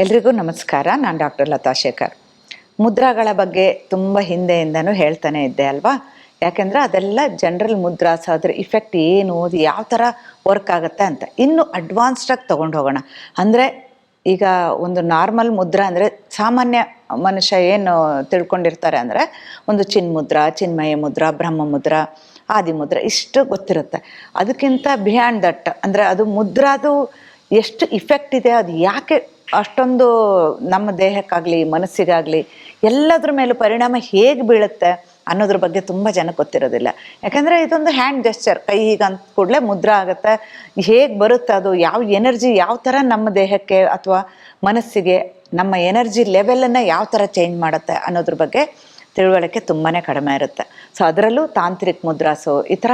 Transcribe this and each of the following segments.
ಎಲ್ರಿಗೂ ನಮಸ್ಕಾರ. ನಾನು ಡಾಕ್ಟರ್ ಲತಾ ಶೇಖರ್. ಮುದ್ರಾಗಳ ಬಗ್ಗೆ ತುಂಬ ಹಿಂದೆಯಿಂದನೂ ಹೇಳ್ತಾನೆ ಇದ್ದೆ ಅಲ್ವಾ? ಯಾಕೆಂದರೆ ಅದೆಲ್ಲ ಜನರಲ್ ಮುದ್ರಾಸ್ ಅದ್ರ ಇಫೆಕ್ಟ್ ಏನು, ಅದು ಯಾವ ಥರ ವರ್ಕ್ ಆಗುತ್ತೆ ಅಂತ. ಇನ್ನು ಅಡ್ವಾನ್ಸ್ಡಾಗಿ ತೊಗೊಂಡು ಹೋಗೋಣ. ಅಂದರೆ ಈಗ ಒಂದು ನಾರ್ಮಲ್ ಮುದ್ರಾ ಅಂದರೆ ಸಾಮಾನ್ಯ ಮನುಷ್ಯ ಏನು ತಿಳ್ಕೊಂಡಿರ್ತಾರೆ ಅಂದರೆ ಒಂದು ಚಿನ್ಮುದ್ರಾ ಚಿನ್ಮಯ ಮುದ್ರಾ, ಬ್ರಹ್ಮ ಮುದ್ರಾ, ಆದಿ ಮುದ್ರಾ, ಇಷ್ಟು ಗೊತ್ತಿರುತ್ತೆ. ಅದಕ್ಕಿಂತ ಬಿಯಾಂಡ್ ದಟ್ ಅಂದರೆ ಅದು ಮುದ್ರಾದು ಎಷ್ಟು ಇಫೆಕ್ಟ್ ಇದೆ, ಅದು ಯಾಕೆ ಅಷ್ಟೊಂದು ನಮ್ಮ ದೇಹಕ್ಕಾಗಲಿ, ಮನಸ್ಸಿಗಾಗಲಿ ಎಲ್ಲದ್ರ ಮೇಲೂ ಪರಿಣಾಮ ಹೇಗೆ ಬೀಳುತ್ತೆ ಅನ್ನೋದ್ರ ಬಗ್ಗೆ ತುಂಬ ಜನಕ್ಕೆ ಗೊತ್ತಿರೋದಿಲ್ಲ. ಯಾಕಂದರೆ ಇದೊಂದು ಹ್ಯಾಂಡ್ ಜೆಸ್ಚರ್ ಕೈ ಹೀಗೆ ಅಂದ ಕೂಡಲೇ ಮುದ್ರ ಆಗುತ್ತೆ. ಹೇಗೆ ಬರುತ್ತೆ ಅದು? ಯಾವ ಎನರ್ಜಿ ಯಾವ ಥರ ನಮ್ಮ ದೇಹಕ್ಕೆ ಅಥವಾ ಮನಸ್ಸಿಗೆ ನಮ್ಮ ಎನರ್ಜಿ ಲೆವೆಲನ್ನು ಯಾವ ಥರ ಚೇಂಜ್ ಮಾಡುತ್ತೆ ಅನ್ನೋದ್ರ ಬಗ್ಗೆ ತಿಳುವಳಿಕೆ ತುಂಬಾ ಕಡಿಮೆ ಇರುತ್ತೆ. ಸೊ ಅದರಲ್ಲೂ ತಾಂತ್ರಿಕ ಮುದ್ರಾಸು ಈ ಥರ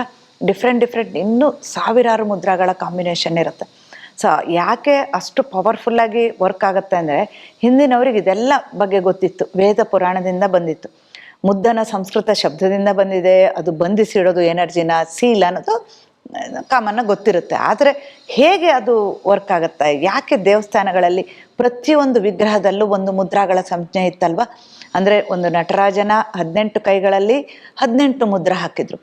ಡಿಫ್ರೆಂಟ್ ಡಿಫ್ರೆಂಟ್ ಇನ್ನೂ ಸಾವಿರಾರು ಮುದ್ರಾಗಳ ಕಾಂಬಿನೇಷನ್ ಇರುತ್ತೆ. ಸೊ ಯಾಕೆ ಅಷ್ಟು ಪವರ್ಫುಲ್ಲಾಗಿ ವರ್ಕ್ ಆಗುತ್ತೆ ಅಂದರೆ ಹಿಂದಿನವ್ರಿಗೆ ಇದೆಲ್ಲ ಬಗ್ಗೆ ಗೊತ್ತಿತ್ತು. ವೇದ ಪುರಾಣದಿಂದ ಬಂದಿತ್ತು. ಮುದ್ದನ ಸಂಸ್ಕೃತ ಶಬ್ದದಿಂದ ಬಂದಿದೆ, ಅದು ಬಂಧಿಸಿಡೋದು ಎನರ್ಜಿನ, ಸೀಲ್ ಅನ್ನೋದು ಕಾಮನ್ನ ಗೊತ್ತಿರುತ್ತೆ. ಆದರೆ ಹೇಗೆ ಅದು ವರ್ಕ್ ಆಗುತ್ತೆ? ಯಾಕೆ ದೇವಸ್ಥಾನಗಳಲ್ಲಿ ಪ್ರತಿಯೊಂದು ವಿಗ್ರಹದಲ್ಲೂ ಒಂದು ಮುದ್ರಾಗಳ ಸಂಜ್ಞೆ ಇತ್ತಲ್ವ? ಅಂದರೆ ಒಂದು ನಟರಾಜನ ಹದಿನೆಂಟು ಕೈಗಳಲ್ಲಿ ಹದಿನೆಂಟು ಮುದ್ರ ಹಾಕಿದರು.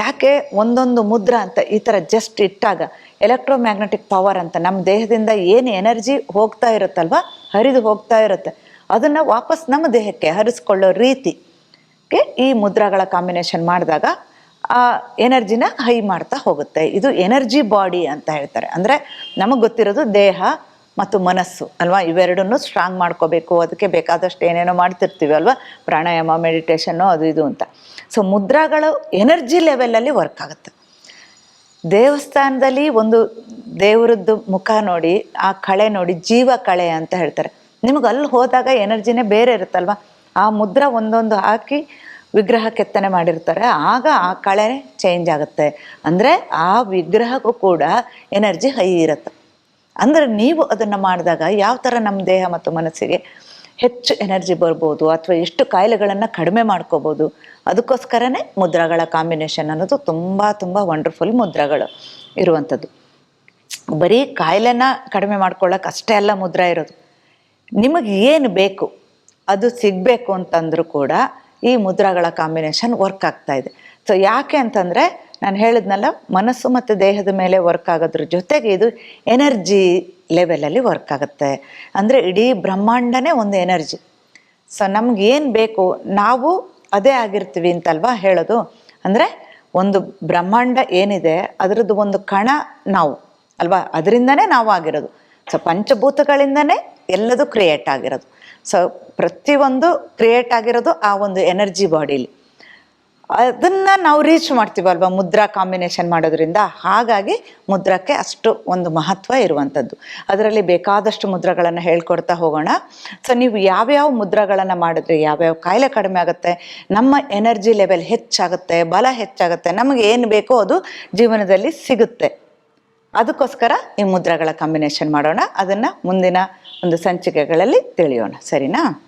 ಯಾಕೆ ಒಂದೊಂದು ಮುದ್ರ ಅಂತ ಈ ಥರ ಜಸ್ಟ್ ಇಟ್ಟಾಗ ಎಲೆಕ್ಟ್ರೋಮ್ಯಾಗ್ನೆಟಿಕ್ ಪವರ್ ಅಂತ ನಮ್ಮ ದೇಹದಿಂದ ಏನು ಎನರ್ಜಿ ಹೋಗ್ತಾ ಇರುತ್ತಲ್ವ? ಹರಿದು ಹೋಗ್ತಾ ಇರುತ್ತೆ. ಅದನ್ನು ವಾಪಸ್ ನಮ್ಮ ದೇಹಕ್ಕೆ ಹರಿಸ್ಕೊಳ್ಳೋ ರೀತಿ. ಗೆ ಈ ಮುದ್ರಾಗಳ ಕಾಂಬಿನೇಷನ್ ಮಾಡಿದಾಗ ಆ ಎನರ್ಜಿನ ಹೈ ಮಾಡ್ತಾ ಹೋಗುತ್ತೆ. ಇದು ಎನರ್ಜಿ ಬಾಡಿ ಅಂತ ಹೇಳ್ತಾರೆ. ಅಂದರೆ ನಮಗೆ ಗೊತ್ತಿರೋದು ದೇಹ ಮತ್ತು ಮನಸ್ಸು ಅಲ್ವಾ? ಇವೆರಡನ್ನೂ ಸ್ಟ್ರಾಂಗ್ ಮಾಡ್ಕೋಬೇಕು. ಅದಕ್ಕೆ ಬೇಕಾದಷ್ಟು ಏನೇನೋ ಮಾಡ್ತಿರ್ತೀವಿ ಅಲ್ವಾ? ಪ್ರಾಣಾಯಾಮ ಮೆಡಿಟೇಷನ್ನು ಅದು ಇದು ಅಂತ. ಸೊ ಮುದ್ರಾಗಳು ಎನರ್ಜಿ ಲೆವೆಲಲ್ಲಿ ವರ್ಕ್ ಆಗುತ್ತೆ. ದೇವಸ್ಥಾನದಲ್ಲಿ ಒಂದು ದೇವರದ್ದು ಮುಖ ನೋಡಿ, ಆ ಕಳೆ ನೋಡಿ, ಜೀವ ಕಳೆ ಅಂತ ಹೇಳ್ತಾರೆ. ನಿಮಗೆ ಅಲ್ಲಿ ಹೋದಾಗ ಎನರ್ಜಿನೇ ಬೇರೆ ಇರುತ್ತಲ್ವ? ಆ ಮುದ್ರ ಒಂದೊಂದು ಹಾಕಿ ವಿಗ್ರಹ ಕೆತ್ತನೆ ಮಾಡಿರ್ತಾರೆ. ಆಗ ಆ ಕಳೆ ಚೇಂಜ್ ಆಗುತ್ತೆ. ಅಂದರೆ ಆ ವಿಗ್ರಹಕ್ಕೂ ಕೂಡ ಎನರ್ಜಿ ಹೈ ಇರುತ್ತೆ. ಅಂದರೆ ನೀವು ಅದನ್ನು ಮಾಡಿದಾಗ ಯಾವ ಥರ ನಮ್ಮ ದೇಹ ಮತ್ತು ಮನಸ್ಸಿಗೆ ಹೆಚ್ಚು ಎನರ್ಜಿ ಬರ್ಬೋದು ಅಥವಾ ಎಷ್ಟು ಕಾಯಿಲೆಗಳನ್ನು ಕಡಿಮೆ ಮಾಡ್ಕೋಬೋದು. ಅದಕ್ಕೋಸ್ಕರನೇ ಮುದ್ರಾಗಳ ಕಾಂಬಿನೇಷನ್ ಅನ್ನೋದು ತುಂಬ ತುಂಬ ವಂಡರ್ಫುಲ್ ಮುದ್ರಗಳು ಇರುವಂಥದ್ದು. ಬರೀ ಕಾಯಿಲೆನ ಕಡಿಮೆ ಮಾಡ್ಕೊಳ್ಳೋಕೆ ಅಷ್ಟೇ ಅಲ್ಲ ಮುದ್ರಾ ಇರೋದು. ನಿಮಗೆ ಏನು ಬೇಕು, ಅದು ಸಿಗಬೇಕು ಅಂತಂದರೂ ಕೂಡ ಈ ಮುದ್ರಾಗಳ ಕಾಂಬಿನೇಷನ್ ವರ್ಕ್ ಆಗ್ತಾ ಇದೆ. ಸೊ ಯಾಕೆ ಅಂತಂದರೆ ನಾನು ಹೇಳಿದ್ನಲ್ಲ, ಮನಸ್ಸು ಮತ್ತು ದೇಹದ ಮೇಲೆ ವರ್ಕ್ ಆಗೋದ್ರ ಜೊತೆಗೆ ಇದು ಎನರ್ಜಿ ಲೆವೆಲಲ್ಲಿ ವರ್ಕ್ ಆಗುತ್ತೆ. ಅಂದರೆ ಇಡೀ ಬ್ರಹ್ಮಾಂಡನೇ ಒಂದು ಎನರ್ಜಿ ಸೊ ನಮ್ಗೆ ಏನು ಬೇಕು? ನಾವು ಅದೇ ಆಗಿರ್ತೀವಿ ಅಂತಲ್ವಾ ಹೇಳೋದು? ಅಂದರೆ ಒಂದು ಬ್ರಹ್ಮಾಂಡ ಏನಿದೆ, ಅದರದ್ದು ಒಂದು ಕಣ ನಾವು, ಅಲ್ವಾ? ಅದರಿಂದನೇ ನಾವು ಆಗಿರೋದು. ಸೊ ಪಂಚಭೂತಗಳಿಂದನೇ ಎಲ್ಲದೂ ಕ್ರಿಯೇಟ್ ಆಗಿರೋದು. ಸೊ ಪ್ರತಿಯೊಂದು ಕ್ರಿಯೇಟ್ ಆಗಿರೋದು ಆ ಒಂದು ಎನರ್ಜಿ ಬಾಡೀಲಿ ಅದನ್ನು ನಾವು ರೀಚ್ ಮಾಡ್ತೀವಲ್ವ ಮುದ್ರಾ ಕಾಂಬಿನೇಷನ್ ಮಾಡೋದ್ರಿಂದ? ಹಾಗಾಗಿ ಮುದ್ರಕ್ಕೆ ಅಷ್ಟು ಒಂದು ಮಹತ್ವ ಇರುವಂಥದ್ದು. ಅದರಲ್ಲಿ ಬೇಕಾದಷ್ಟು ಮುದ್ರಗಳನ್ನು ಹೇಳ್ಕೊಡ್ತಾ ಹೋಗೋಣ. ಸೊ ನೀವು ಯಾವ್ಯಾವ ಮುದ್ರಗಳನ್ನು ಮಾಡಿದ್ರೆ ಯಾವ್ಯಾವ ಕಾಯಿಲೆ ಕಡಿಮೆ ಆಗುತ್ತೆ, ನಮ್ಮ ಎನರ್ಜಿ ಲೆವೆಲ್ ಹೆಚ್ಚಾಗುತ್ತೆ, ಬಲ ಹೆಚ್ಚಾಗುತ್ತೆ, ನಮಗೆ ಏನು ಬೇಕೋ ಅದು ಜೀವನದಲ್ಲಿ ಸಿಗುತ್ತೆ. ಅದಕ್ಕೋಸ್ಕರ ಈ ಮುದ್ರಗಳ ಕಾಂಬಿನೇಷನ್ ಮಾಡೋಣ. ಅದನ್ನು ಮುಂದಿನ ಒಂದು ಸಂಚಿಕೆಗಳಲ್ಲಿ ತಿಳಿಯೋಣ. ಸರಿನಾ?